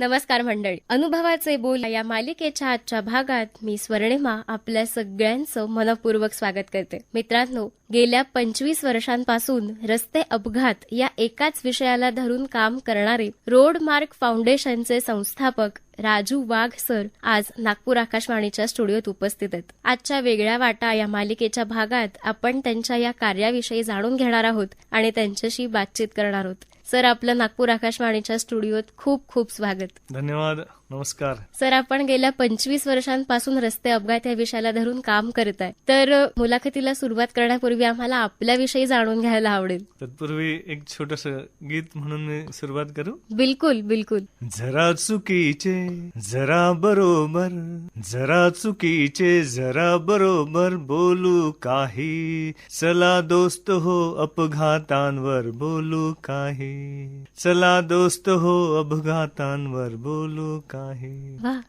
नमस्कार मंडळी. अनुभवाचे बोल या मालिकेच्या आजच्या भागात मी स्वर्णिमा आपल्या सगळ्यांचं मनपूर्वक स्वागत करते. मित्रांनो गेल्या पंचवीस वर्षांपासून रस्ते अपघात या एकाच विषयाला धरून काम करणारे रोड मार्क फाउंडेशनचे संस्थापक राजू वाघ सर आज नागपूर आकाशवाणीच्या स्टुडिओत उपस्थित आहेत. आजच्या वेगळ्या वाटा या मालिकेच्या भागात आपण त्यांच्या या कार्याविषयी जाणून घेणार आहोत आणि त्यांच्याशी बातचीत करणार आहोत. सर आपलं नागपूर आकाशवाणीच्या स्टुडिओत खूप खूप स्वागत. धन्यवाद. नमस्कार. सर आपण गेल्या पंचवीस वर्षांपासून रस्ते अपघात या विषयाला धरून काम करत आहे. तर मुलाखतीला सुरुवात करण्यापूर्वी आम्हाला आपल्याविषयी जाणून घ्यायला आवडेल. तत्पूर्वी एक छोटस गीत म्हणून मी सुरुवात करू. बिलकुल बिलकुल. जरा चुकीचे जरा बरोबर जरा चुकीचे जरा बरोबर बोलू काही. चला दोस्त हो अपघातांवर बोलू काही. चला दोस्त हो अपघातांवर बोलू काही वा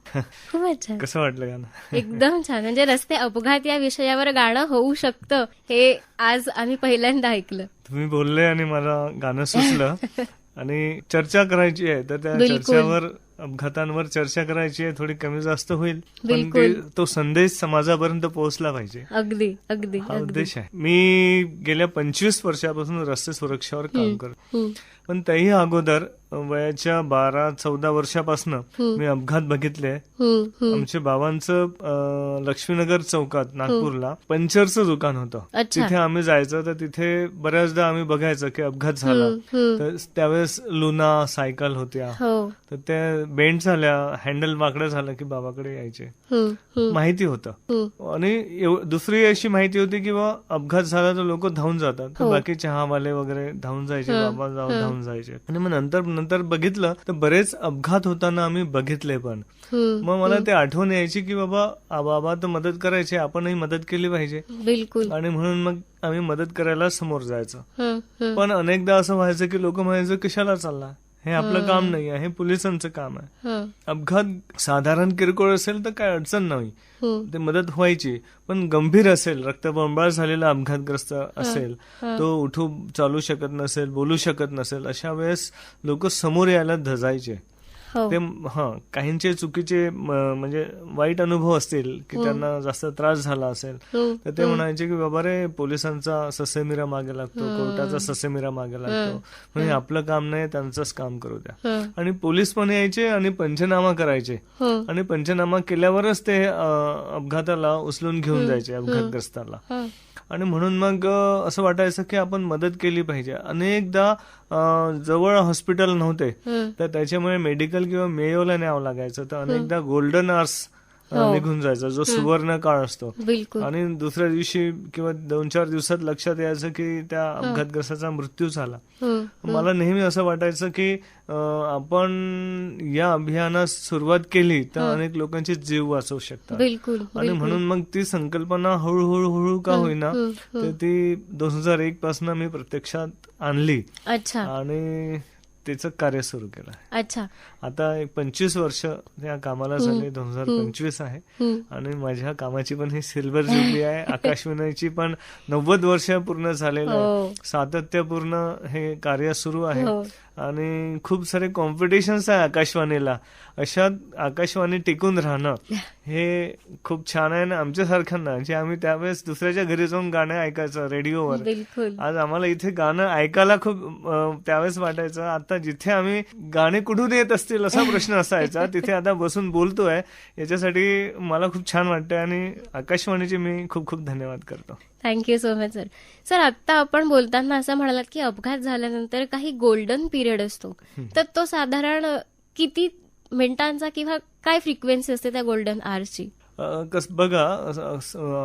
खूपच छान. कसं वाटलं गाणं? एकदम छान. म्हणजे रस्ते अपघात या विषयावर गाणं होऊ शकतं हे आज आम्ही पहिल्यांदा ऐकलं. तुम्ही बोलले आणि मला गाणं सुचलं. आणि चर्चा करायची आहे तर त्या. चर्चावर अपघातांवर चर्चा करायची आहे थोडी कमी जास्त होईल. पण. ते- संदेश समाजापर्यंत पोहोचला पाहिजे. अगदी अगदी हा उद्देश आहे. मी गेल्या पंचवीस वर्षापासून रस्ते सुरक्षेवर काम करतो. पण त्याही अगोदर वयाच्या बारा चौदा वर्षापासून मी अपघात बघितले. आमच्या बाबांचं लक्ष्मीनगर चौकात नागपूरला पंचरचं दुकान होतं. तिथे आम्ही जायचं तर तिथे बऱ्याचदा आम्ही बघायचं की अपघात झाला. तर त्यावेळेस लुना सायकल होत्या हो तर त्या बेंड झाल्या हँडल वाकडं झालं की बाबाकडे यायचे माहिती होतं. आणि दुसरी अशी माहिती होती की बा अपघात झाला तर लोक धावून जातात हो. बाकी चहावाले वगैरे धावून जायचे बाबा जाऊन. धावून जायचे आणि मग नंतर नंतर बघितलं तर बरेच अपघात होताना आम्ही बघितले पण. मग मला ते आठवण यायची की बाबा बाबा तर मदत करायचे आपणही मदत केली पाहिजे. बिलकुल. आणि म्हणून मग आम्ही मदत करायला समोर जायचं. पण अनेकदा असं व्हायचं की लोक म्हणायचं कशाला चालला? हे आपलं काम नाही आहे हे पोलिसांचं काम आहे. अपघात साधारण किरकोळ असेल तर काय अडचण नाही. हम्म. ते मदत व्हायची पण गंभीर असेल रक्तबंबाळ झालेला अपघातग्रस्त असेल तो उठू चालू शकत नसेल बोलू शकत नसेल अशा वेळेस लोक समोर यायला धजायचे. हो ते हा काहींचे चुकीचे म्हणजे वाईट अनुभव असतील की त्यांना जास्त त्रास झाला असेल हम्म, तर ते म्हणायचे की बाबा रे पोलिसांचा ससेमिरा मागे लागतो कोर्टाचा ससेमिरा मागे लागतो. म्हणजे आपलं काम नाही त्यांचंच काम करू द्या. आणि पोलीस पण यायचे आणि पंचनामा करायचे. आणि पंचनामा केल्यावरच ते अपघाताला उचलून घेऊन जायचे अपघातग्रस्ताला. आणि म्हणून मग असं वाटायचं की आपण मदत केली पाहिजे अनेकदा जवळ हॉस्पिटल नव्हते. तर त्याच्यामुळे मेडिकल किंवा मेयोला न्यावं लागायचं तर अनेकदा गोल्डन आर्स. निघून जायचा. जो सुवर्ण काळ असतो. आणि दुसऱ्या दिवशी किंवा दोन चार दिवसात लक्षात यायचं की त्या अपघातग्रस्ताचा मृत्यू झाला. मला नेहमी असं वाटायचं की आपण या अभियानास सुरुवात केली तर अनेक लोकांचे जीव वाचवू शकतात. बिलकुल आणि म्हणून मग ती संकल्पना हळूहळू हळू का होईना तर ती दोन हजार एक पासून मी प्रत्यक्षात आणली. अच्छा. आणि त्याचं कार्य सुरू केलं अच्छा. आता एक पंचवीस वर्ष या कामाला झाले दोन हजार पंचवीस आहे. आणि माझ्या कामाची पण ही सिल्वर जुबली आहे. आकाशवाणीची पण नव्वद वर्ष पूर्ण झालेलं हो. आहे सातत्यपूर्ण हे कार्य सुरू आहे. हो. आणि खूप सारे कॉम्पिटिशन्स आहे आकाशवाणीला. अशा आकाशवाणी टिकून राहणं हे खूप छान आहे ना आमच्यासारख्यांना जे आम्ही त्यावेळेस दुसऱ्याच्या घरी जाऊन गाणं ऐकायचं रेडिओवर. आज आम्हाला इथे गाणं ऐकायला खूप त्यावेळेस वाटायचं आता जिथे आम्ही गाणे कुठून येत असतील असा प्रश्न असायचा तिथे आता बसून बोलतोय. याच्यासाठी मला खूप छान वाटतंय आणि आकाशवाणीचे मी खूप खूप धन्यवाद करतो. Thank you so much sir sir आता आपण बोलताना असं म्हणालात की अपघात झाल्यानंतर काही गोल्डन पिरियड असतो. तर तो साधारण किती मिनिटांचा किंवा काय फ्रिक्वेन्सी असते त्या गोल्डन आवर्सची अं, कस बघा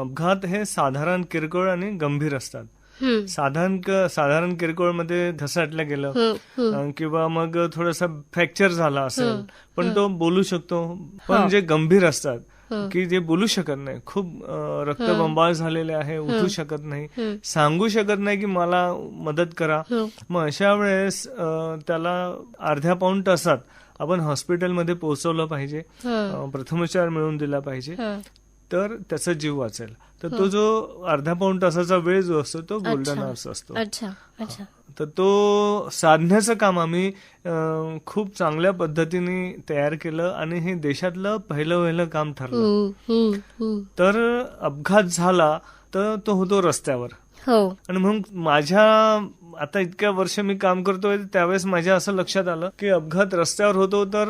अपघात हे साधारण किरकोळ आणि गंभीर असतात. साधारण साधारण किरकोळमध्ये घसटलं गेलं किंवा मग थोडासा फ्रॅक्चर झाला असेल पण तो बोलू शकतो. पण जे गंभीर असतात की जे बोलू शकत नाही. खूप रक्तबंबाळ झालेले आहे उठू शकत नाही. सांगू शकत नाही की मला मदत करा. मग अशा वेळेस त्याला अर्ध्या पाऊण तासात आपण हॉस्पिटलमध्ये पोहोचवलं पाहिजे. प्रथमोपचार मिळवून दिला पाहिजे. तर त्याचा जीव वाचेल. तर तो जो अर्धा पाऊण तासाचा वेळ जो असतो तो गोल्डन. आवर्स असतो. अच्छा. अच्छा. तर तो साधण्याचं काम आम्ही खूप चांगल्या पद्धतीने तयार केलं आणि हे देशातलं पहिलं पहिलं काम ठरलं. तर अपघात झाला तर तो होतो रस्त्यावर. हो. आणि म्हणून माझ्या आता इतक्या वर्ष मी काम करतोय त्यावेळेस माझ्या असं लक्षात आलं की अपघात रस्त्यावर होतो तर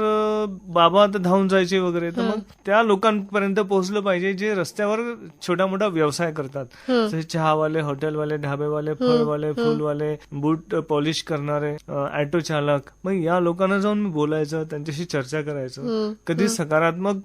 बाबा तर धावून जायचे वगैरे. तर मग त्या लोकांपर्यंत पोहोचलं पाहिजे जे रस्त्यावर छोटा मोठा व्यवसाय करतात. चहावाले हॉटेलवाले ढाबेवाले फळवाले फुलवाले बूट पॉलिश करणारे ऑटो चालक. मग या लोकांना जाऊन मी बोलायचं त्यांच्याशी चर्चा करायचं. कधी सकारात्मक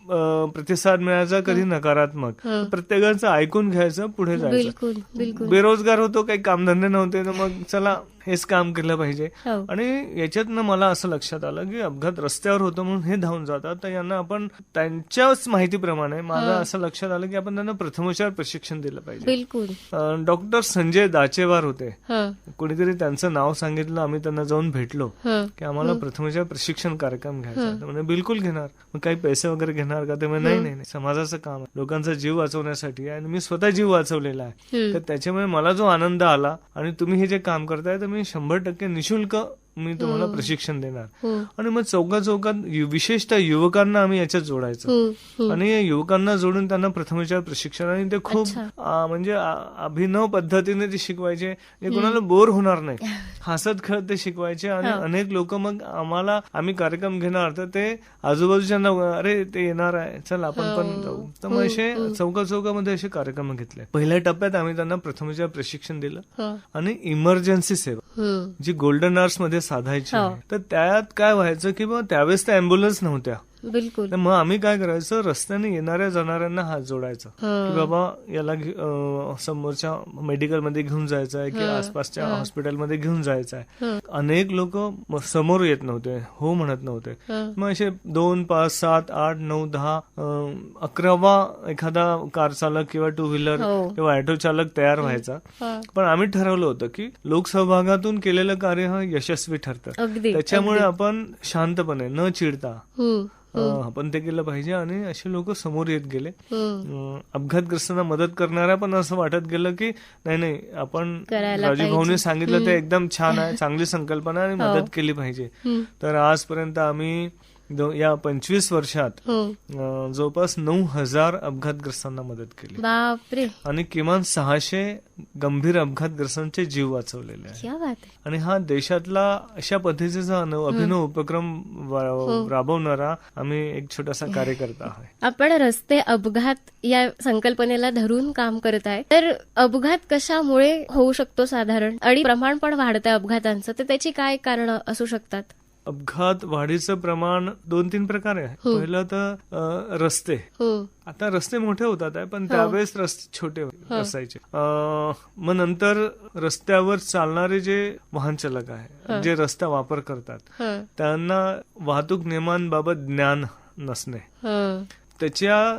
प्रतिसाद मिळायचा कधी नकारात्मक. प्रत्येकाचं ऐकून घ्यायचं पुढे जायचं. बिलकुल. बेरोजगार होतो काही कामधंदे नव्हते तर मग चला हेच काम केलं पाहिजे. हो. आणि याच्यातनं मला असं लक्षात आलं की अपघात रस्त्यावर होतो म्हणून हे धावून जातात. तर यांना आपण त्यांच्याच माहितीप्रमाणे माझं असं लक्षात आलं की आपण त्यांना प्रथमोपचार प्रशिक्षण दिलं पाहिजे. बिलकुल. डॉक्टर संजय दाचेवार होते. कोणीतरी त्यांचं नाव सांगितलं आम्ही त्यांना जाऊन भेटलो हं. की आम्हाला प्रथमोपचार प्रशिक्षण कार्यक्रम घ्यायचा आहे. तर म्हणे बिलकुल घेणार. मग काही पैसे वगैरे घेणार का? ते नाही नाही. समाजाचं काम आहे. लोकांचा जीव वाचवण्यासाठी आणि मी स्वतः जीव वाचवलेला आहे. तर त्याच्यामुळे मला जो आनंद आला आणि तुम्ही हे जे काम करताय तर मी शंभर टक्के निशुल्क मी तुम्हाला प्रशिक्षण देणार. आणि मग चौका चौकात विशेषतः युवकांना आम्ही याच्यात जोडायचं. आणि या युवकांना जोडून त्यांना प्रथमोपचार प्रशिक्षण आणि ते खूप म्हणजे अभिनव पद्धतीने ते शिकवायचे. कोणाला बोर होणार नाही. हसत खेळत ते शिकवायचे आणि. अनेक लोक मग आम्हाला आम्ही कार्यक्रम घेणार. तर ते आजूबाजूच्या अरे ते येणार आहे. चल आपण पण हो. जाऊ. तर मग असे चौका चौकामध्ये असे कार्यक्रम घेतले. पहिल्या टप्प्यात आम्ही त्यांना प्रथमोपचार प्रशिक्षण दिलं. आणि इमर्जन्सी सेवा. जी गोल्डन आवर्समध्ये साधायची हो. तर त्यात काय व्हायचं की मग त्यावेळेस त्या अँब्युलन्स नव्हत्या. बिलकुल तर मग आम्ही काय करायचं रस्त्याने येणाऱ्या जाणाऱ्यांना हात जोडायचं. की बाबा याला समोरच्या मेडिकलमध्ये घेऊन जायचं आहे की हं. आसपासच्या हॉस्पिटलमध्ये घेऊन जायचं आहे. अनेक लोक समोर येत नव्हते हो म्हणत नव्हते. मग असे दोन पाच सात आठ नऊ दहा अकरावा एखादा कार चालक किंवा टू व्हीलर हो. किंवा ऑटो चालक तयार व्हायचा. पण आम्ही ठरवलं होतं की लोकसहभागातून केलेलं कार्य हा यशस्वी ठरतं त्याच्यामुळे आपण शांतपणे न चिडता आपण ते केलं पाहिजे आणि असे लोक समोर येत गेले अपघातग्रस्तांना मदत करणाऱ्या पण असं वाटत गेलं की नाही नाही आपण करायला राजू भाऊने पाहिजे. सांगितलं ते एकदम छान आहे चांगली संकल्पना आणि हो. मदत केली पाहिजे. तर आजपर्यंत आम्ही या पंचवीस वर्षात हं. जवळपास नऊ हजार अपघातग्रस्तांना मदत केली. बापरे. आणि किमान सहाशे गंभीर अपघातग्रस्तांचे जीव वाचवलेले आहे. क्या बात आहे. आणि हा देशातला अशा पद्धतीचा अभिनव उपक्रम हो. राबवणारा आम्ही एक छोटासा कार्यकर्ता आहे. आपण रस्ते अपघात या संकल्पनेला धरून काम करत आहे. तर अपघात कशामुळे होऊ शकतो साधारण? आणि प्रमाण पण वाढतंय अपघातांचं. तर त्याची काय कारण असू शकतात? अपघात वाढीचं प्रमाण दोन तीन प्रकारे आहे हो. पहिलं तर रस्ते हं. आता रस्ते मोठे होतात आहे हो. पण त्यावेळेस रस्ते छोटे असायचे मग नंतर रस्त्यावर चालणारे जे वाहन चालक आहे जे रस्ता वापर करतात हं. त्यांना वाहतूक नियमांबाबत ज्ञान नसणे हं. त्याच्या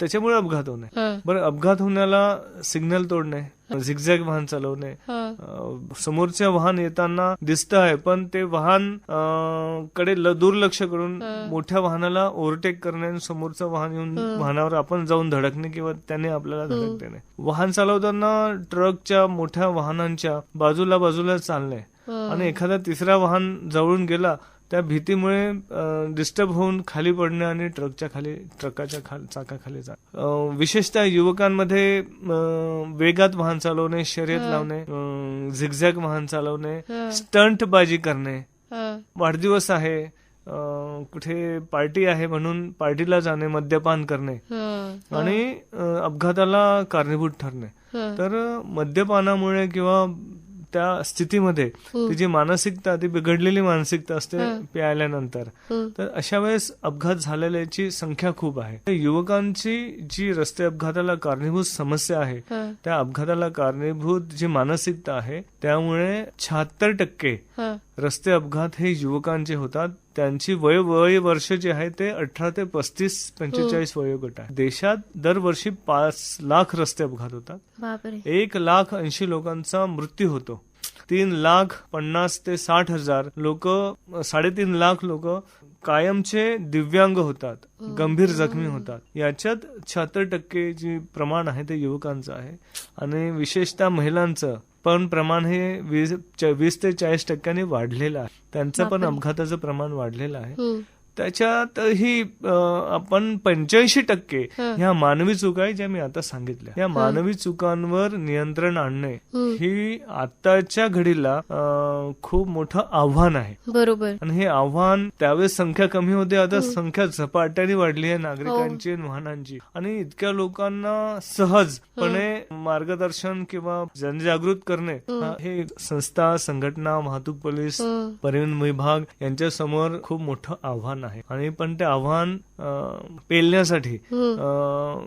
त्याच्यामुळे अपघात होणे हं. बरं अपघात होण्याला सिग्नल तोडणे झिगझॅग वाहन चालवणे. हं. अं, समोरचं वाहन येताना दिसत आहे पण ते वाहनकडे दुर्लक्ष करून मोठ्या वाहनाला ओव्हरटेक करणे आणि समोरचं वाहन येऊन वाहनावर आपण जाऊन धडकणे किंवा त्याने आपल्याला धडक देणे. वाहन चालवताना ट्रकच्या मोठ्या वाहनांच्या बाजूला बाजूला चालणे. आणि एखादा तिसरा वाहन जवळून गेला त्या भीतीमुळे डिस्टर्ब होऊन खाली पडणे आणि ट्रकच्या खाली ट्रकाच्या खाली चाकाखाली जा विशेषतः युवकांमध्ये वेगात वाहन चालवणे शर्यत लावणे झिगझॅग वाहन चालवणे हं. स्टंट बाजी करणे. वाढदिवस आहे कुठे पार्टी आहे म्हणून पार्टीला जाणे मद्यपान करणे. आणि अपघाताला कारणीभूत ठरणे. तर मद्यपानामुळे किंवा त्या स्थितीमध्ये तिची मानसिकता ती बिघडलेली मानसिकता असते प्यायल्यानंतर. तर अशा वेळेस अपघात झालेल्याची संख्या खूप आहे तर युवकांची जी रस्ते अपघाताला कारणीभूत समस्या आहे. त्या अपघाताला कारणीभूत जी मानसिकता आहे त्यामुळे शहात्तर टक्के. रस्ते अपघात हे युवकांचे होतात. त्यांची वय वय वर्ष जे आहे ते अठरा ते पस्तीस पंचेचाळीस वयोगट आहे. देशात दरवर्षी पाच लाख रस्ते अपघात होतात. एक लाख ऐंशी लोकांचा मृत्यू होतो. तीन लाख पन्नास ते साठ हजार लोक साडेतीन लाख लोक कायमचे दिव्यांग होतात गंभीर जखमी होतात. याच्यात शहात्तर टक्के जी प्रमाण आहे ते युवकांचं आहे. आणि विशेषतः महिलांचं पण प्रमाण हे वीस वीस ते चाळीस टक्क्यांनी वाढलेलं आहे त्यांचं पण. अपघाताचं प्रमाण वाढलेलं आहे. त्याच्यातही आपण पंच्याऐंशी टक्के हं. ह्या मानवी चुका आहे ज्या मी आता सांगितल्या. या मानवी चुकांवर नियंत्रण आणणे हं. ही आताच्या घडीला खूप मोठं आव्हान आहे. बरोबर. आणि हे आव्हान त्यावेळेस संख्या कमी होती. आता संख्या झपाट्याने वाढली आहे नागरिकांची आणि वाहनांची. आणि इतक्या लोकांना सहजपणे मार्गदर्शन किंवा जनजागृत करणे हा. हे संस्था संघटना वाहतूक पोलीस हं. परिवहन विभाग यांच्या समोर खूप मोठं आव्हान आहे. आणि पण ते आव्हान पेलण्यासाठी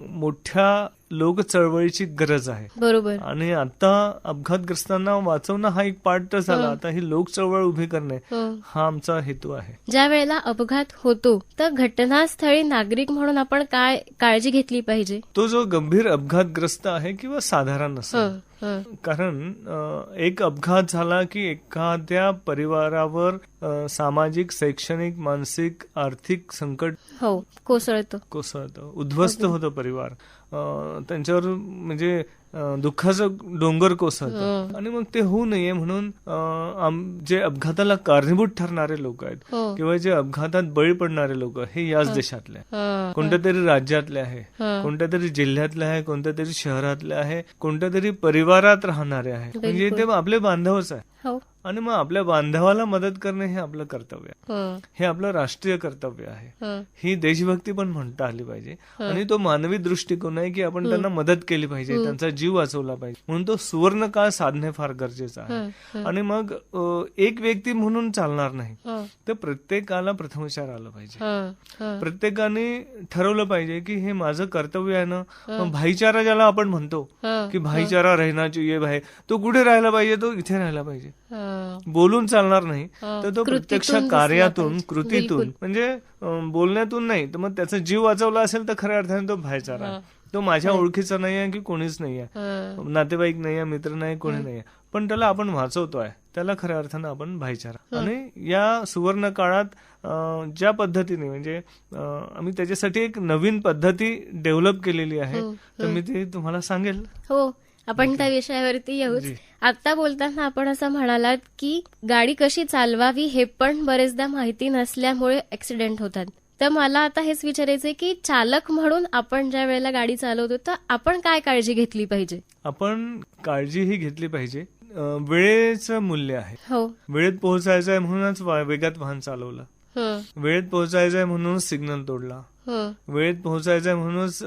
मोठ्या लोक चळवळीची गरज आहे. बरोबर. आणि आता अपघातग्रस्तांना वाचवणं हा एक पार्ट झाला. आता ही लोक चळवळ उभी करणे हं. आमचा हेतू आहे. ज्या वेळेला अपघात होतो तर घटनास्थळी नागरिक म्हणून आपण काय काळजी घेतली पाहिजे? तो जो गंभीर अपघातग्रस्त आहे किंवा साधारण हं. कारण एक अपघात झाला की एखाद्या परिवारावर सामाजिक शैक्षणिक मानसिक आर्थिक संकट हो कोसळतो. कोसळतं. उद्ध्वस्त होतं परिवार. त्यांच्यावर म्हणजे दुःखाचं डोंगर कोसळतं. आणि मग ते होऊ नये म्हणून जे अपघाताला कारणीभूत ठरणारे लोक आहेत हो. किंवा जे अपघातात बळी पडणारे लोक हे याच देशातले. हं. कोणत्या तरी राज्यातले आहे हं. कोणत्या तरी जिल्ह्यातले आहे कोणत्या तरी शहरातले आहे कोणत्या तरी परिवारात राहणारे आहे. म्हणजे ते आपले बांधवच आहे हो. आणि मग आपल्या बांधवाला मदत करणे हे आपलं कर्तव्य आहे हं. हे आपलं राष्ट्रीय कर्तव्य आहे हं. ही देशभक्ती पण म्हणता आली पाहिजे आणि तो मानवी दृष्टिकोन आहे की आपण त्यांना मदत केली पाहिजे त्यांचा जीव वाचवला पाहिजे म्हणून तो सुवर्ण काळ साधणे फार गरजेचं हं. आहे आणि मग एक व्यक्ती म्हणून चालणार नाही हं. तर प्रत्येकाला प्रथमविचार आला पाहिजे हं. हं. प्रत्येकाने ठरवलं पाहिजे की हे माझं कर्तव्य आहे ना भाईचारा ज्याला आपण म्हणतो हं. की भाईचारा राहना चाहिए भाई तो कुठे राहायला पाहिजे तो इथे राहायला पाहिजे हं. बोलून चालणार नाही हं. तर तो प्रत्यक्ष कार्यातून. कृतीतून. म्हणजे बोलण्यातून नाही तर मग त्याचा जीव वाचवला असेल तर खऱ्या अर्थाने तो भाईचारा. तो माझ्या ओळखीचा नाही आहे की कोणीच नाही आहे हं. नातेवाईक नाही आहे मित्र नाही कोणी नाही आहे पण त्याला आपण वाचवतोय त्याला खऱ्या अर्थानं आपण भाईचारा आणि या सुवर्ण काळात ज्या पद्धतीने म्हणजे आम्ही त्याच्यासाठी एक नवीन पद्धती डेव्हलप केलेली आहे तर मी ते तुम्हाला सांगेल हो आपण त्या विषयावरती येऊच. आता बोलताना आपण असं म्हणालात की गाडी कशी चालवावी हे पण बरेचदा माहिती नसल्यामुळे ऍक्सिडेंट होतात. तर मला आता हेच विचारायचंय की चालक म्हणून आपण ज्या वेळेला गाडी चालवतो तर आपण काय काळजी घेतली पाहिजे? आपण काळजी ही घेतली पाहिजे. वेळेचं मूल्य आहे. हो. वेळेत पोहोचायचं आहे म्हणूनच वेगात वाहन चालवलं. हं, वेळेत पोहोचायचं आहे म्हणूनच सिग्नल तोडला. वेळेत पोहोचायचं म्हणूनच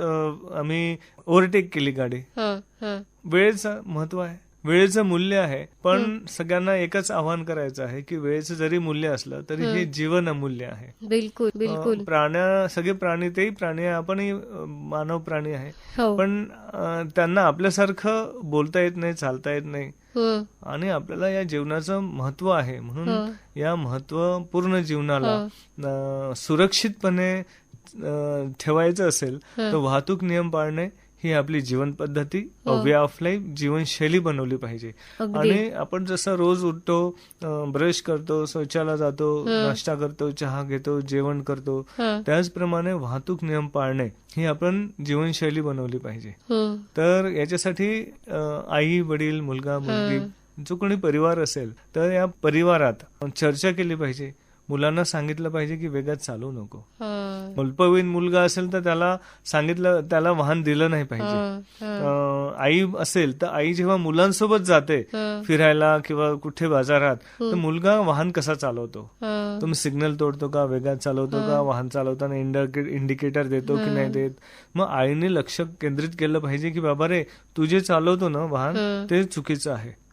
आम्ही ओव्हरटेक केली गाडी. हं, हं. वेळेचं महत्त्व आहे. वेळेचं मूल्य आहे. पण सगळ्यांना एकच आवाहन करायचं आहे की वेळेचं जरी मूल्य असलं तरी हे जीवन अमूल्य आहे. बिलकुल बिलकुल. प्राण्या सगळे प्राणी तेही प्राणी आहे. आपणही मानव प्राणी आहे. हो. पण त्यांना आपल्यासारखं बोलता येत नाही चालता येत नाही. हं, आणि आपल्याला या जीवनाचं महत्त्व आहे. म्हणून या महत्त्वपूर्ण जीवनाला अं, सुरक्षितपणे ठेवायचं असेल तर वाहतूक नियम पाळणे ही आपली जीवन पद्धती वे ऑफ लाईफ जीवनशैली बनवली पाहिजे. आणि आपण जसं रोज उठतो ब्रश करतो शौचाला जातो नाश्ता करतो चहा घेतो जेवण करतो त्याचप्रमाणे वाहतूक नियम पाळणे ही आपण जीवनशैली बनवली पाहिजे. हं. तर याच्यासाठी आई वडील मुलगा मुलगी जो कोणी परिवार असेल तर या परिवारात चर्चा केली पाहिजे. मुलांना सांगितलं पाहिजे की वेगात चालवू नको. अल्पवयीन मुलगा असेल तर त्याला सांगितलं त्याला वाहन दिलं नाही पाहिजे. आई असेल तर आई जेव्हा मुलांसोबत जाते. फिरायला किंवा कुठे बाजारात तर मुलगा वाहन कसा चालवतो. तुम्ही सिग्नल तोडतो का वेगात चालवतो का वाहन चालवताना इंडिके- इंडिकेटर देतो की नाही देत? मग आईने लक्ष केंद्रित केलं पाहिजे की बाबा रे तू जे चालवतो ना वाहन ते चुकीचं आहे.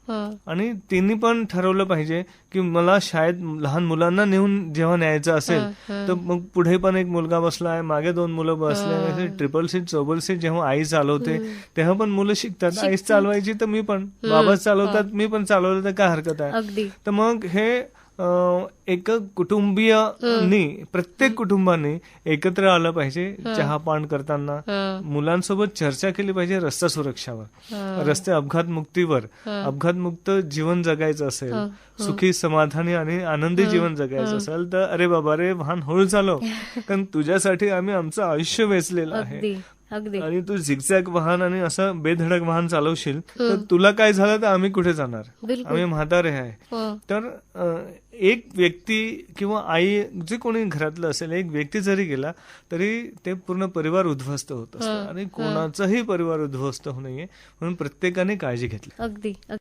आणि तिने पण ठरवलं पाहिजे की मला शाळेत लहान मुलांना नेऊन जेव्हा न्यायचं असेल तर मग पुढे पण एक मुलगा बसला आहे मागे दोन मुलं बसले ट्रिपल सीट चौबल सीट जेव्हा आई चालवते तेव्हा पण मुलं शिकतात. आईच चालवायची तर मी पण. बाबाच चालवतात मी पण चालवलं तर काय हरकत आहे? तर मग हे एक कुटुंबीयनी प्रत्येक कुटुंबाने एकत्र आलं पाहिजे चहा पान करताना. मुलांसोबत चर्चा केली पाहिजे रस्ता सुरक्षावर. रस्ते अपघात मुक्तीवर अपघात मुक्त जीवन जगायचं असेल सुखी समाधानी आणि आनंदी जीवन जगायचं असेल तर अरे बाबा रे वाहन हळू चालव कारण तुझ्यासाठी आम्ही आमचं आयुष्य वेचलेलं आहे. अगदी. आणि तू झिगझॅग वाहन आणि असं बेधडक वाहन चालवशील तर तुला काय झालं तर आम्ही कुठे जाणार? आम्ही म्हातारे आहे. हं, तर एक व्यक्ती किंवा आई जे कोणी घरातलं असेल एक व्यक्ती जरी गेला तरी ते पूर्ण परिवार उद्ध्वस्त होत असतं. आणि कोणाचाही परिवार उद्ध्वस्त होऊ नये म्हणून प्रत्येकाने काळजी घेतली. अगदी.